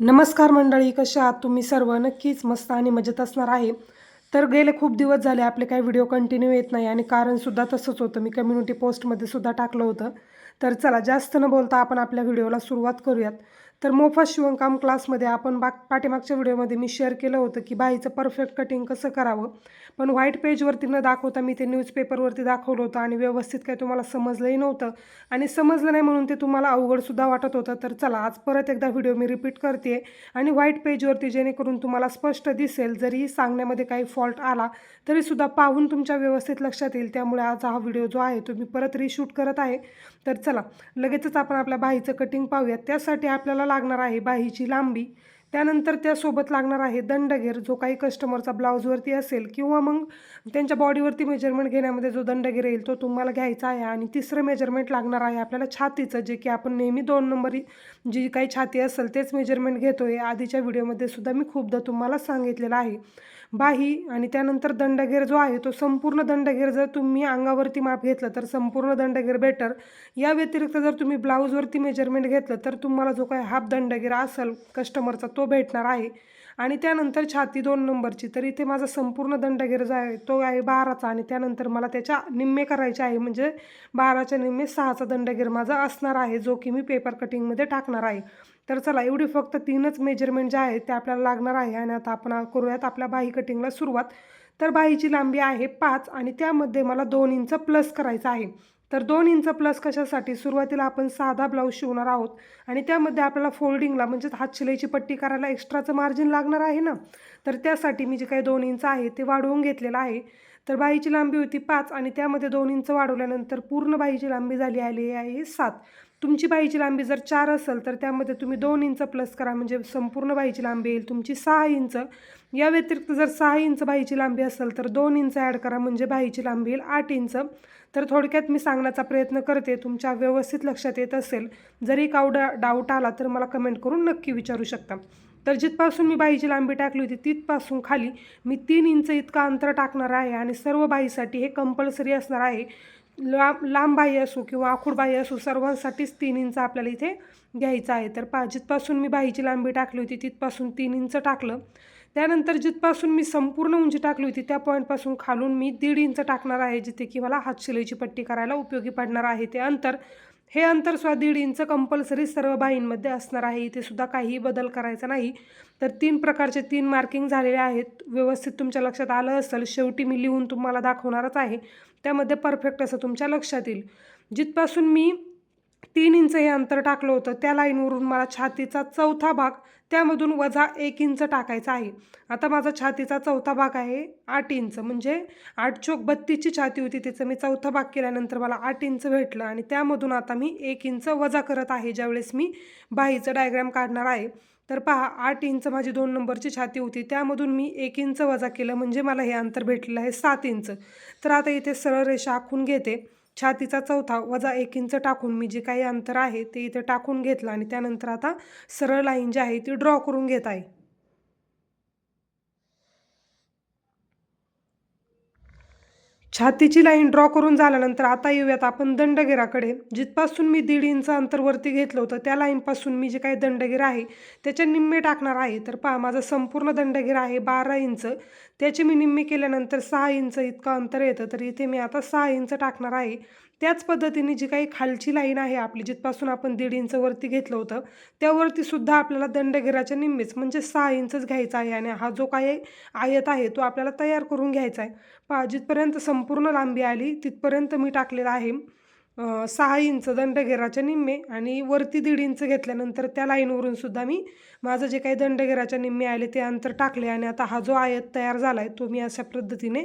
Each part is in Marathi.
नमस्कार मंडळी कशा आहात तुम्ही सर्व? नक्कीच मस्त आणि मजेत असणार आहे. तर गेले खूप दिवस झाले आपले काही व्हिडिओ कंटिन्यू येत नाही आणि कारणसुद्धा तसंच होतं. मी कम्युनिटी पोस्टमध्ये सुद्धा टाकलं होतं. तर चला जास्त न बोलता आपण आपल्या व्हिडिओला सुरुवात करूयात. तर मोफत शिवणकाम क्लासमध्ये आपण बाग पाठीमागच्या व्हिडिओमध्ये मी शेअर केलं होतं की बाईचं परफेक्ट कटिंग कसं करावं. पण व्हाईट पेजवरती न दाखवता मी ते न्यूजपेपरवरती दाखवलं होतं आणि व्यवस्थित काही तुम्हाला समजलंही नव्हतं. आणि समजलं नाही म्हणून ते तुम्हाला अवघडसुद्धा वाटत होतं. तर चला आज परत एकदा व्हिडिओ मी रिपीट करते आणि व्हाईट पेजवरती जेणेकरून तुम्हाला स्पष्ट दिसेल जरी सांगण्यामध्ये काही फॉल्ट आला तरीसुद्धा पाहून तुमच्या व्यवस्थित लक्षात येईल. त्यामुळे आज हा व्हिडिओ जो आहे तो मी परत रिशूट करत आहे. तर चला लगेचच आपण आपल्या बाहीचं कटिंग पाहूयात. त्यासाठी आपल्याला लागणार आहे बाहीची लांबी. त्यानंतर त्यासोबत लागणार आहे दंडगेर जो काही कस्टमरचा ब्लाऊजवरती असेल किंवा मग त्यांच्या बॉडीवरती मेजरमेंट घेण्यामध्ये जो दंडगेर येईल तो तुम्हाला घ्यायचा आहे. आणि तिसरं मेजरमेंट लागणार आहे आपल्याला छातीचं जे की आपण नेहमी दोन नंबरी जी काही छाती असेल तेच मेजरमेंट घेतो आहे आधीच्या व्हिडिओमध्ये सुद्धा मी खूपदा तुम्हाला सांगितलेलं आहे. बाही आणि त्यानंतर दंडगेर जो आहे तो संपूर्ण दंडगेर जर तुम्ही अंगावरती माप घेतलं तर संपूर्ण दंडगेर बेटर या व्यतिरिक्त जर तुम्ही ब्लाऊजवरती मेजरमेंट घेतलं तर तुम्हाला जो काही हाफ दंडगेर असेल कस्टमरचा तो भेटणार आहे. आणि त्यानंतर छाती दोन नंबरची तर इथे माझा संपूर्ण दंडगेर जो आहे तो आहे बाराचा आणि त्यानंतर मला त्याच्या निम्मे करायचे आहे म्हणजे बाराच्या निम्मे सहाचा दंडगेर माझा असणार आहे जो की मी पेपर कटिंगमध्ये टाकणार आहे. तर चला एवढी फक्त तीनच मेजरमेंट जे आहेत ते आपल्याला लागणार आहे. आणि आता आपण करूयात आपल्या बाही कटिंगला सुरुवात. तर बाहीची लांबी आहे पाच आणि त्यामध्ये मला दोन इंच प्लस करायचं आहे. तर दोन इंच प्लस कशासाठी? सुरुवातीला आपण साधा ब्लाऊज शिवणार आहोत. आणि त्यामध्ये आपल्याला फोल्डिंगला म्हणजेच हात शिलाईची पट्टी करायला एक्स्ट्राचं मार्जिन लागणार आहे ना? तर त्यासाठी मी जे काही दोन इंच आहे ते वाढवून घेतलेलं आहे. तर बाईची लांबी होती पाच आणि त्यामध्ये दोन इंच वाढवल्यानंतर पूर्ण बाईची लांबी झाली आली आहे सात. तुमची बाईची लांबी जर चार असेल तर त्यामध्ये तुम्ही दोन इंच प्लस करा म्हणजे संपूर्ण बाईची लांबी येईल तुमची सहा इंच. या व्यतिरिक्त जर सहा इंच बाईची लांबी असेल तर दोन इंच ॲड करा म्हणजे बाईची लांबी येईल आठ इंच. तर थोडक्यात मी सांगण्याचा प्रयत्न करते तुमच्या व्यवस्थित लक्षात येत असेल. जरी कावडा डाऊट आला तर मला कमेंट करून नक्की विचारू शकता. तर जिथपासून मी बाईची लांबी टाकली होती तिथपासून खाली मी तीन इंच इतका अंतर टाकणार आहे आणि सर्व बाईसाठी हे कंपल्सरी असणार आहे. लांब लांब बाई असो किंवा आखूड बाई असो सर्वांसाठीच तीन इंच आपल्याला इथे घ्यायचं आहे. तर पा जिथपासून मी बाईची लांबी टाकली होती तिथपासून तीन इंच टाकलं. त्यानंतर जिथपासून मी संपूर्ण उंची टाकली होती त्या पॉईंटपासून खालून मी दीड इंच टाकणार आहे जिथे की मला हातशिलाईची पट्टी करायला उपयोगी पडणार आहे. ते अंतर हे अंतर सुद्धा दीड इंच कंपल्सरी सर्व बाईंमध्ये असणार आहे. इथे सुद्धा काहीही बदल करायचा नाही. तर तीन प्रकारचे तीन मार्किंग झालेले आहेत. व्यवस्थित तुमच्या लक्षात आलं असेल शेवटी मी लिहून तुम्हाला दाखवणारच आहे. त्यामध्ये परफेक्ट असं तुमच्या लक्षात येईल. जिथपासून मी तीन इंच हे अंतर टाकलं होतं त्या लाईनवरून मला छातीचा चौथा भाग त्यामधून वजा एक इंच टाकायचा आहे. आता माझा छातीचा चौथा भाग आहे आठ इंच म्हणजे आठ चोक बत्तीसची छाती होती तिचं मी चौथा भाग केल्यानंतर मला आठ इंच भेटलं आणि त्यामधून आता मी एक इंच वजा करत आहे ज्यावेळेस मी बाहीचं डायग्रॅम काढणार आहे. तर पहा आठ इंच माझी दोन नंबरची छाती होती. त्यामधून मी एक इंच वजा केलं म्हणजे मला हे अंतर भेटलेलं आहे सात इंच. तर आता इथे सरळ रेषा आखून घेते. छातीचा चौथा वजा एक इंच टाकून मी जे काही अंतर आहे ते इथे टाकून घेतलं आणि त्यानंतर आता सरळ लाईन जी आहे ती ड्रॉ करून घेत आहे. छातीची लाईन ड्रॉ करून झाल्यानंतर आता येऊयात आपण दंडगिराकडे. जिथपासून मी दीड इंच अंतरवरती घेतलं होतं त्या लाईनपासून मी जे काही दंडगिर आहे त्याचे निम्मे टाकणार आहे. तर पहा माझं संपूर्ण दंडगिर आहे बारा इंच. त्याचे मी निम्मे केल्यानंतर सहा इंच इतकं अंतर येतं. तर इथे मी आता सहा इंच टाकणार आहे. त्याच पद्धतीने जी काही खालची लाईन आहे आपली जिथपासून आपण दीड इंच वरती घेतलं होतं त्यावरती सुद्धा आपल्याला दंडगेराच्या निम्मेच म्हणजे सहा इंचच घ्यायचा आहे. आणि हा जो काही आयत आहे तो आपल्याला तयार करून घ्यायचा आहे. पहा जिथपर्यंत संपूर्ण लांबी आली तिथपर्यंत मी टाकलेला आहे सहा इंच दंडगेराच्या निम्मे. आणि वरती दीड इंच घेतल्यानंतर त्या लाईनवरून सुद्धा मी माझं जे काही दंडगेराच्या निम्मे आले ते अंतर टाकले. आणि आता हा जो आयत तयार झाला आहे तो मी अशा पद्धतीने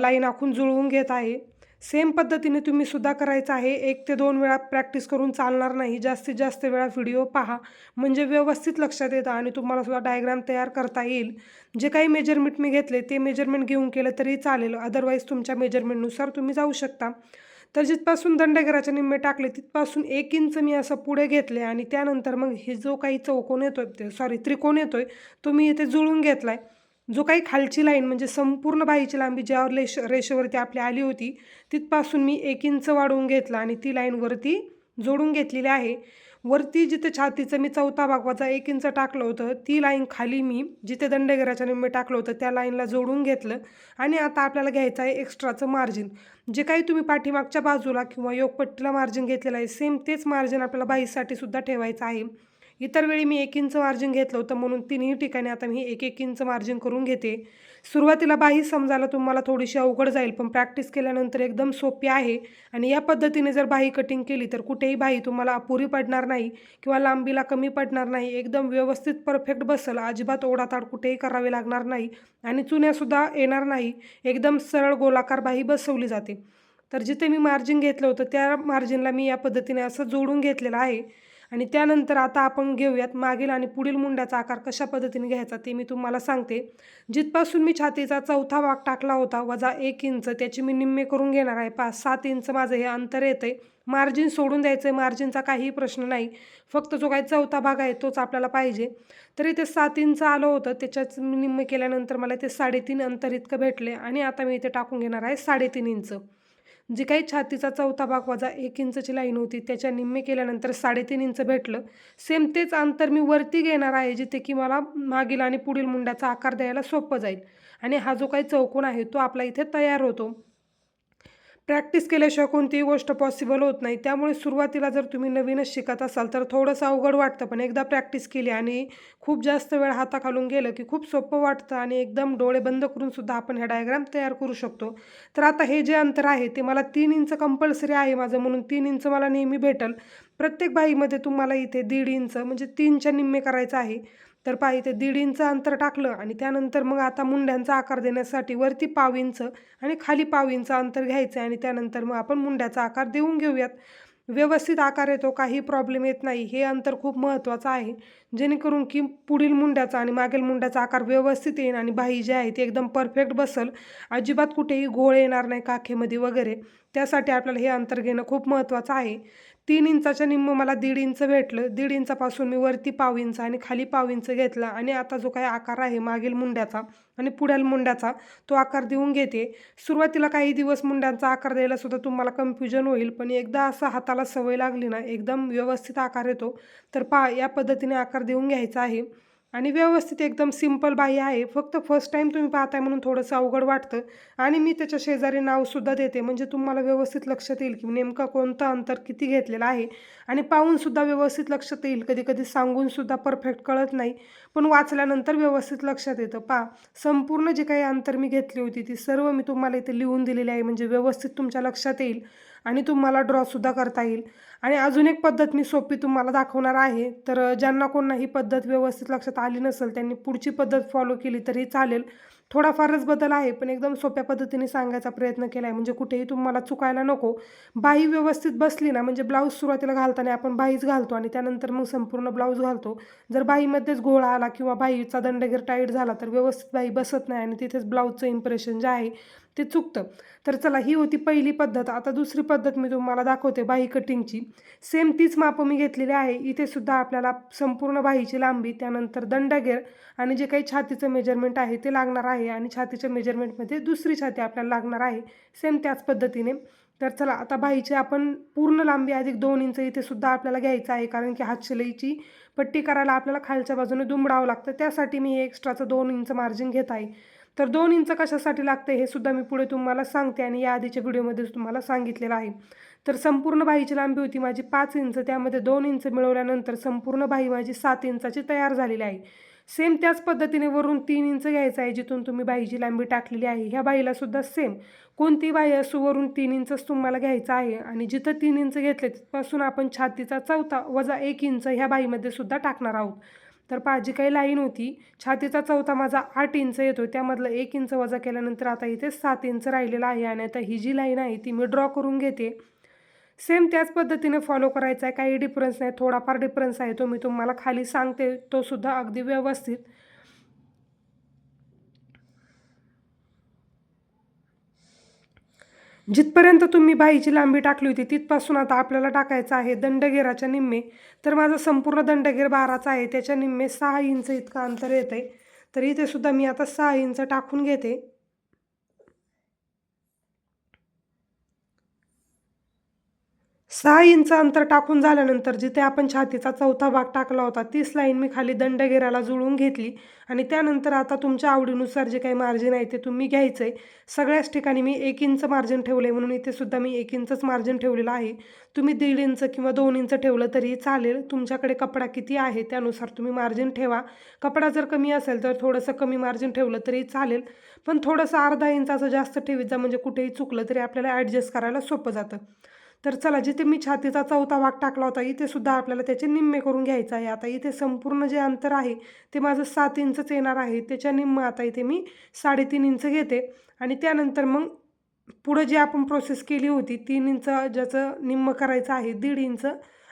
लाईन आखून जुळवून घेत आहे. सेम पद्धतीने तुम्ही सुद्धा करायचं आहे. एक ते दोन वेळा प्रॅक्टिस करून चालणार नाही. जास्तीत जास्त वेळा व्हिडिओ पहा. म्हणजे व्यवस्थित लक्षात येतं आणि तुम्हाला सुद्धा डायग्राम तयार करता येईल. जे काही मेजरमेंट मी घेतले ते मेजरमेंट घेऊन केलं तरी चालेल. अदरवाईज तुमच्या मेजरमेंटनुसार तुम्ही जाऊ शकता. तर जिथपासून दंडगराचे निम्मे टाकले तिथपासून एक इंच मी असं पुढे घेतले आणि त्यानंतर मग हे जो काही चौकोन येतोय ते सॉरी त्रिकोण येतोय तो मी इथे जुळून घेतला आहे जो काही खालची लाईन म्हणजे संपूर्ण बाईची लांबी ज्यावर रेश रेषेवरती आपली आली होती तिथपासून मी एक इंच वाढवून घेतला आणि ती लाईनवरती जोडून घेतलेली आहे. वरती जिथे छातीचं मी चौथा भाग एक इंच टाकलं होतं ती लाईन खाली मी जिथे दंडगेराच्या निम्मे टाकलं होतं त्या लाईनला जोडून घेतलं. आणि आता आपल्याला घ्यायचं आहे एक्स्ट्राचं मार्जिन. जे काही तुम्ही पाठीमागच्या बाजूला किंवा योगपट्टीला मार्जिन घेतलेलं आहे सेम तेच मार्जिन आपल्याला बाईसाठी सुद्धा ठेवायचं आहे. इतर वेळी मी एक इंच मार्जिन घेतलं होतं म्हणून तिन्ही ठिकाणी आता मी एक एक इंच मार्जिन करून घेते. सुरुवातीला बाही समजायला तुम्हाला थोडीशी अवघड जाईल पण प्रॅक्टिस केल्यानंतर एकदम सोपी आहे. आणि या पद्धतीने जर बाही कटिंग केली तर कुठेही बाही तुम्हाला अपुरी पडणार नाही किंवा लांबीला कमी पडणार नाही. एकदम व्यवस्थित परफेक्ट बसल अजिबात ओढाताड कुठेही करावी लागणार नाही आणि चुन्यासुद्धा येणार नाही. एकदम सरळ गोलाकार बाही बसवली जाते. तर जिथे मी मार्जिन घेतलं होतं त्या मार्जिनला मी या पद्धतीने असं जोडून घेतलेलं आहे. आणि त्यानंतर आता आपण घेऊयात मागील आणि पुढील मुंड्याचा आकार कशा पद्धतीने घ्यायचा ते मी तुम्हाला सांगते. जिथपासून मी छातीचा चौथा भाग टाकला होता वजा एक इंच त्याची मी निम्मे करून घेणार आहे. पाच सात इंच माझं हे अंतर येतं आहे मार्जिन सोडून द्यायचं आहे मार्जिनचा काहीही प्रश्न नाही. फक्त जो काही चौथा भाग आहे तोच आपल्याला पाहिजे. तर इथे सात इंच आलं होतं त्याच्याच मी निम्मे केल्यानंतर मला ते साडेतीन अंतर इतकं भेटले आणि आता मी इथे टाकून घेणार आहे साडेतीन इंच. जे काही छातीचा चौथा भाग वजा एक इंचची लाईन होती त्याच्या निम्मे केल्यानंतर साडेतीन इंच भेटलं. सेम तेच अंतर मी वरती घेणार आहे जिथे की मला मागील आणि पुढील मुंड्याचा आकार द्यायला सोपं जाईल. आणि हा जो काही चौकोन आहे तो आपला इथे तयार होतो. प्रॅक्टिस केल्याशिवाय कोणतीही गोष्ट पॉसिबल होत नाही. त्यामुळे सुरुवातीला जर तुम्ही नवीनच शिकत असाल तर थोडंसं अवघड वाटतं. पण एकदा प्रॅक्टिस केली आणि खूप जास्त वेळ हाताखालून गेलं की खूप सोपं वाटतं आणि एकदम डोळे बंद करूनसुद्धा आपण हे डायग्राम तयार करू शकतो. तर आता हे जे अंतर आहे ते मला तीन इंच कंपल्सरी आहे माझं म्हणून तीन इंच मला नेहमी भेटल. प्रत्येक बाईमध्ये तुम्हाला इथे दीड इंच म्हणजे तीनच्या निम्मे करायचं आहे. तर पहा इथे दीड इंच अंतर टाकलं आणि त्यानंतर मग आता मुंड्यांचा आकार देण्यासाठी वरती पाव इंच आणि खाली पाव इंच अंतर घ्यायचं आहे आणि त्यानंतर मग आपण मुंड्याचा आकार देऊन घेऊयात. व्यवस्थित आकार येतो काही प्रॉब्लेम येत नाही. हे अंतर खूप महत्त्वाचं आहे. जेणेकरून की पुढील मुंड्याचा आणि मागील मुंड्याचा आकार व्यवस्थित येईल आणि बाही जी आहे ती एकदम परफेक्ट बसल. अजिबात कुठेही गोळ येणार नाही काखेमध्ये वगैरे. त्यासाठी आपल्याला हे अंतर घेणं खूप महत्त्वाचं आहे. तीन इंचाच्या निम्म मला दीड इंच भेटलं. दीड इंचापासून मी वरती पाव इंच आणि खाली पाव इंच घेतला आणि आता जो काही आकार आहे मागील मुंड्याचा आणि पुढील मुंड्याचा तो आकार देऊन घेते. सुरुवातीला काही दिवस मुंड्यांचा आकार द्यायला सुद्धा तुम्हाला कन्फ्युजन होईल पण एकदा असं हाताला सवय लागली ना एकदम व्यवस्थित आकार येतो. तर पा या पद्धतीने आकार देऊन घ्यायचा आहे. आणि व्यवस्थित एकदम सिंपल बाई आहे. फक्त फर्स्ट टाईम तुम्ही पाहताय म्हणून थोडंसं अवघड वाटतं. आणि मी त्याच्या शेजारी नावसुद्धा देते. म्हणजे तुम्हाला व्यवस्थित लक्षात येईल की नेमकं कोणतं अंतर किती घेतलेलं आहे. आणि पाहूनसुद्धा व्यवस्थित लक्षात येईल. कधी कधी सांगूनसुद्धा परफेक्ट कळत नाही. पण वाचल्यानंतर व्यवस्थित लक्षात येतं. पा संपूर्ण जे काही अंतर मी घेतली होती ती सर्व मी तुम्हाला इथे लिहून दिलेली आहे. म्हणजे व्यवस्थित तुमच्या लक्षात येईल. आणि तुम्हाला ड्रॉसुद्धा करता येईल. आणि अजून एक पद्धत मी सोपी तुम्हाला दाखवणार आहे. तर ज्यांना कोणा ही पद्धत व्यवस्थित लक्षात आली नसेल त्यांनी पुढची पद्धत फॉलो केली तरी चालेल. थोडाफारच बदल आहे पण एकदम सोप्या पद्धतीने सांगायचा प्रयत्न केला आहे म्हणजे कुठेही तुम्हाला चुकायला नको. बाही व्यवस्थित बसली ना म्हणजे ब्लाऊज सुरुवातीला घालताना आपण बाहीच घालतो आणि त्यानंतर मग संपूर्ण ब्लाऊज घालतो. जर बाहीमध्येच घोळा आला किंवा बाहीचा दंडगीर टाईट झाला तर व्यवस्थित बाही बसत नाही आणि तिथेच ब्लाऊजचं इम्प्रेशन जे आहे ते चुकतं. तर चला ही होती पहिली पद्धत. आता दुसरी पद्धत मी तुम्हाला दाखवते बाही कटिंगची सेम तीच मापं मी घेतलेली आहे. इथे सुद्धा आपल्याला संपूर्ण बाहीची लांबी त्यानंतर दंडगेर आणि जे काही छातीचं मेजरमेंट आहे ते लागणार आहे आणि छातीच्या मेजरमेंटमध्ये दुसरी छाती आपल्याला लागणार आहे. सेम त्याच पद्धतीने. तर चला आता बाहीची आपण पूर्ण लांबी अधिक दोन इंच इथे सुद्धा आपल्याला घ्यायचं आहे. कारण की हात हातशिलाईची पट्टी करायला आपल्याला खालच्या बाजूने दुमडावं लागतं. त्यासाठी मी हे एक्स्ट्राचं दोन इंच मार्जिन घेत आहे. तर दोन इंच कशासाठी लागते हे सुद्धा मी पुढे तुम्हाला सांगते आणि या आधीच्या व्हिडिओमध्ये तुम्हाला सांगितलेलं आहे. तर संपूर्ण बाहीची लांबी होती माझी पाच इंच त्यामध्ये दोन इंच मिळवल्यानंतर संपूर्ण बाही माझी सात इंचाची तयार झालेली आहे. सेम त्याच पद्धतीने वरून तीन इंच घ्यायचं आहे जिथून तुम्ही बाईची लांबी टाकलेली आहे. ह्या बाईला सुद्धा सेम कोणती बाई असो वरून तीन इंचच तुम्हाला घ्यायचं आहे आणि जिथं तीन इंच घेतले तिथपासून आपण छातीचा चौथा वजा एक इंच ह्या बाईमध्ये सुद्धा टाकणार आहोत. तर पहा काही लाईन होती. छातीचा चौथा माझा आठ इंच येतो त्यामधलं एक इंच वजा केल्यानंतर आता इथे सात इंच राहिलेलं आहे आणि आता ही जी लाईन आहे ती मी ड्रॉ करून घेते. सेम त्याच पद्धतीने फॉलो करायचा आहे. काही डिफरन्स नाही. थोडाफार डिफरन्स आहे तो मी तुम्हाला खाली सांगते. तो सुद्धा अगदी व्यवस्थित. जिथपर्यंत तुम्ही बाईची लांबी टाकली होती तिथपासून आता आपल्याला टाकायचं आहे दंडगेराच्या निम्मे. तर माझा संपूर्ण दंडगेर बाराचा आहे त्याच्या निम्मे सहा इंच इतकं अंतर येतं आहे तर इथे सुद्धा मी आता सहा इंच टाकून घेते. सहा इंच अंतर टाकून झाल्यानंतर जिथे आपण छातीचा चौथा भाग टाकला होता तीच लाईन मी खाली दंडगेराला जुळवून घेतली. आणि त्यानंतर आता तुमच्या आवडीनुसार जे काही मार्जिन आहे ते तुम्ही घ्यायचं आहे सगळ्याच ठिकाणी मी एक इंच मार्जिन ठेवलं आहे म्हणून इथे सुद्धा मी एक इंचच मार्जिन ठेवलेलं आहे. तुम्ही दीड इंच किंवा दोन इंच ठेवलं तरी चालेल. तुमच्याकडे कपडा किती आहे त्यानुसार तुम्ही मार्जिन ठेवा. कपडा जर कमी असेल तर थोडंसं कमी मार्जिन ठेवलं तरी चालेल. पण थोडंसं अर्धा इंचाचं जास्त ठेवीत जा म्हणजे कुठेही चुकलं तरी आपल्याला ॲडजस्ट करायला सोपं जातं. तर चला जिथे मी छातीचा चौथा भाग टाकला होता इथे सुद्धा आपल्याला त्याचे निम्मे करून घ्यायचं आहे. आता इथे संपूर्ण जे अंतर आहे ते माझं सात इंचच येणार आहे. त्याच्या निम्म आता इथे मी साडेतीन इंच घेते. आणि त्यानंतर मग पुढं जी आपण प्रोसेस केली होती तीन इंच ज्याचं निम्म करायचं आहे दीड इंच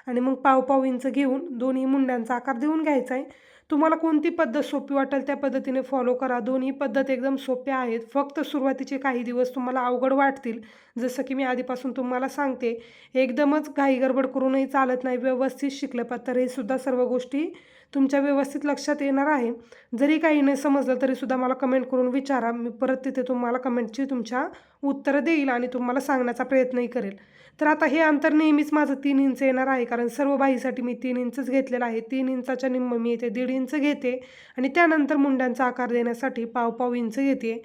आणि मग पाव पाव इंच घेऊन दोन्ही मुंड्यांचा आकार देऊन घ्यायचा आहे तुम्हाला कोणती पद्धत सोपी वाटेल त्या पद्धतीने फॉलो करा. दोन्ही पद्धत एकदम सोप्या आहेत. फक्त सुरुवातीचे काही दिवस तुम्हाला अवघड वाटतील. जसं की मी आधीपासून तुम्हाला सांगते एकदमच घाई गडबड करूनही चालत नाही. व्यवस्थित शिकलं पाहिजे तर हे सुद्धा सर्व गोष्टी तुमच्या व्यवस्थित लक्षात येणार आहे. जरी काही नाही समजलं तरीसुद्धा मला कमेंट करून विचारा. मी परत तिथे तुम्हाला कमेंटची तुमच्या उत्तरं देईल आणि तुम्हाला सांगण्याचा प्रयत्नही करेल. तर आता हे अंतर नेहमीच माझं तीन इंच येणार आहे कारण सर्व बाईसाठी मी तीन इंचच घेतलेलं आहे. तीन इंचाच्या निम्म मी येते दीड इंच घेते आणि त्यानंतर मुंड्यांचा आकार देण्यासाठी पाव पाव इंच घेते.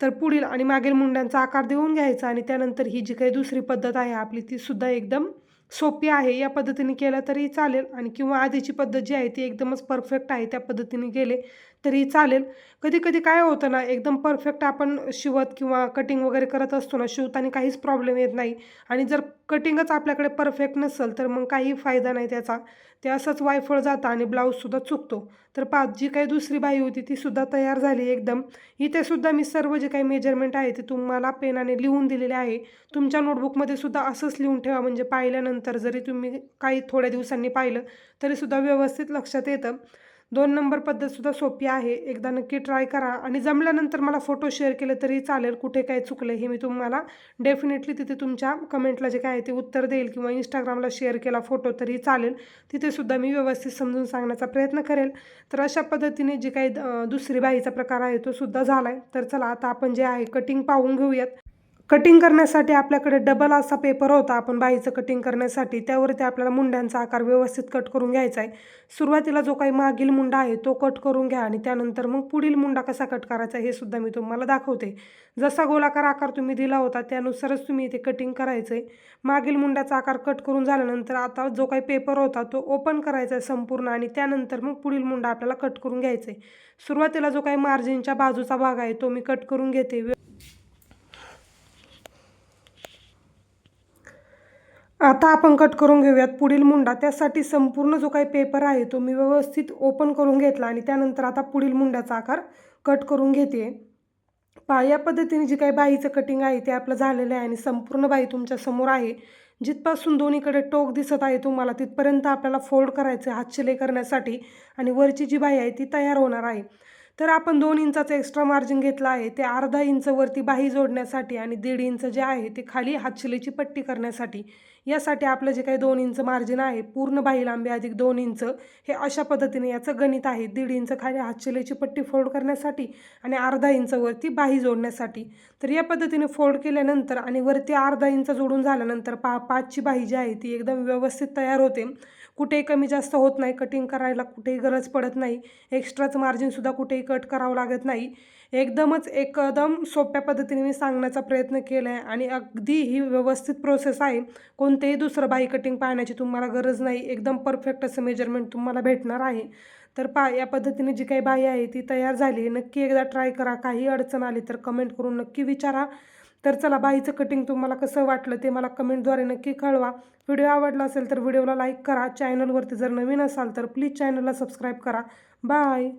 तर पुढील आणि मागील मुंड्यांचा आकार देऊन घ्यायचा आणि त्यानंतर ही जी काही दुसरी पद्धत आहे आपली ती सुद्धा एकदम सोपी आहे या पद्धतीने केलं तरी चालेल आणि किंवा आधीची पद्धत जी आहे ती एकदमच परफेक्ट आहे त्या पद्धतीने गेले तरी चालेल. कधी कधी काय होतं ना एकदम परफेक्ट आपण शिवत किंवा कटिंग वगैरे करत असतो ना शिवताना काहीच प्रॉब्लेम येत नाही. आणि जर कटिंगच आपल्याकडे परफेक्ट नसेल तर मग काही फायदा नाही त्याचा. ते असंच वायफळ जातं आणि ब्लाऊजसुद्धा चुकतो. तर पाच जी काही दुसरी बाई होती ती सुद्धा तयार झाली एकदम. इथेसुद्धा मी सर्व जे काही मेजरमेंट आहे ते तुम्हाला पेनाने लिहून दिलेले आहे. तुमच्या नोटबुकमध्ये सुद्धा असंच लिहून ठेवा. म्हणजे पाहिल्यानंतर जरी तुम्ही काही थोड्या दिवसांनी पाहिलं तरीसुद्धा व्यवस्थित लक्षात येतं. दोन नंबर पद्धतसुद्धा सोपी आहे. एकदा नक्की ट्राय करा. आणि जमल्यानंतर मला फोटो शेअर केले तरी चालेल. कुठे काय चुकलं हे मी तुम्हाला डेफिनेटली तिथे तुमच्या कमेंटला जे काय आहे ते उत्तर देईल किंवा इंस्टाग्रामला शेअर केला फोटो तरी चालेल. तिथेसुद्धा मी व्यवस्थित समजून सांगण्याचा प्रयत्न करेल. तर अशा पद्धतीने जे काही दुसरी बाईचा प्रकार आहे तो सुद्धा झाला आहे तर चला आता आपण जे आहे कटिंग पाहून घेऊयात. कटिंग करण्यासाठी आपल्याकडे डबल असा पेपर होता. आपण बाईचं कटिंग करण्यासाठी त्यावरती आपल्याला मुंड्यांचा आकार व्यवस्थित कट करून घ्यायचा आहे. सुरुवातीला जो काही मागील मुंडा आहे तो कट करून घ्या आणि त्यानंतर मग पुढील मुंडा कसा कट करायचा हे सुद्धा मी तुम्हाला दाखवते. जसा गोलाकार आकार तुम्ही दिला होता त्यानुसारच तुम्ही इथे कटिंग करायचं आहे मागील मुंड्याचा आकार कट करून झाल्यानंतर आता जो काही पेपर होता तो ओपन करायचा आहे संपूर्ण आणि त्यानंतर मग पुढील मुंडा आपल्याला कट करून घ्यायचा आहे. सुरुवातीला जो काही मार्जिनच्या बाजूचा भाग आहे तो मी कट करून घेते. आता आपण कट करून घेऊयात. पुढील मुंडा. त्यासाठी संपूर्ण जो काही पेपर आहे तो मी व्यवस्थित ओपन करून घेतला आणि त्यानंतर आता पुढील मुंड्याचा आकार कट करून घेते. पहा या पद्धतीने जी काही बाईचं कटिंग आहे ते आपलं झालेलं आहे आणि संपूर्ण बाई तुमच्यासमोर आहे. जिथपासून दोन्हीकडे टोक दिसत आहे तुम्हाला तिथपर्यंत आपल्याला फोल्ड करायचं आहे हात शिलाई करण्यासाठी. आणि वरची जी बाई आहे ती तयार होणार आहे. तर आपण दोन इंचाचं एक्स्ट्रा मार्जिन घेतलं आहे. ते अर्धा इंचवरती बाही जोडण्यासाठी आणि दीड इंच जे आहे ते खाली हातशिलेची पट्टी करण्यासाठी. यासाठी आपलं जे काही दोन इंच मार्जिन आहे पूर्ण बाही लांबी अधिक दोन इंच हे अशा पद्धतीने याचं गणित आहे. दीड इंच खाली हातशिलेची पट्टी फोल्ड करण्यासाठी आणि अर्धा इंचवरती बाही जोडण्यासाठी. तर या पद्धतीने फोल्ड केल्यानंतर आणि वरती अर्धा इंच जोडून झाल्यानंतर पा पाचची बाही जी आहे ती एकदम व्यवस्थित तयार होते. कुठेही कमी जास्त होत नाही. कटिंग करायला कुठेही गरज पडत नाही. एक्स्ट्राचं मार्जिनसुद्धा कुठेही कट करावं लागत नाही. एकदमच एकदम सोप्या पद्धतीने मी सांगण्याचा प्रयत्न केला आहे आणि अगदी ही व्यवस्थित प्रोसेस आहे. कोणतेही दुसरं बाई कटिंग पाहण्याची तुम्हाला गरज नाही. एकदम परफेक्ट असं मेजरमेंट तुम्हाला भेटणार आहे. तर पा या पद्धतीने जी काही बाई आहे ती तयार झाली नक्की एकदा ट्राय करा. काही अडचण आली तर कमेंट करून नक्की विचारा. तर चला बाईचं कटिंग तुम्हाला कसं वाटलं ते मला कमेंटद्वारे नक्की कळवा. व्हिडिओ आवडला असेल तर व्हिडिओला लाईक करा. चॅनलवरती जर नवीन असाल तर प्लीज चॅनलला सबस्क्राईब करा. बाय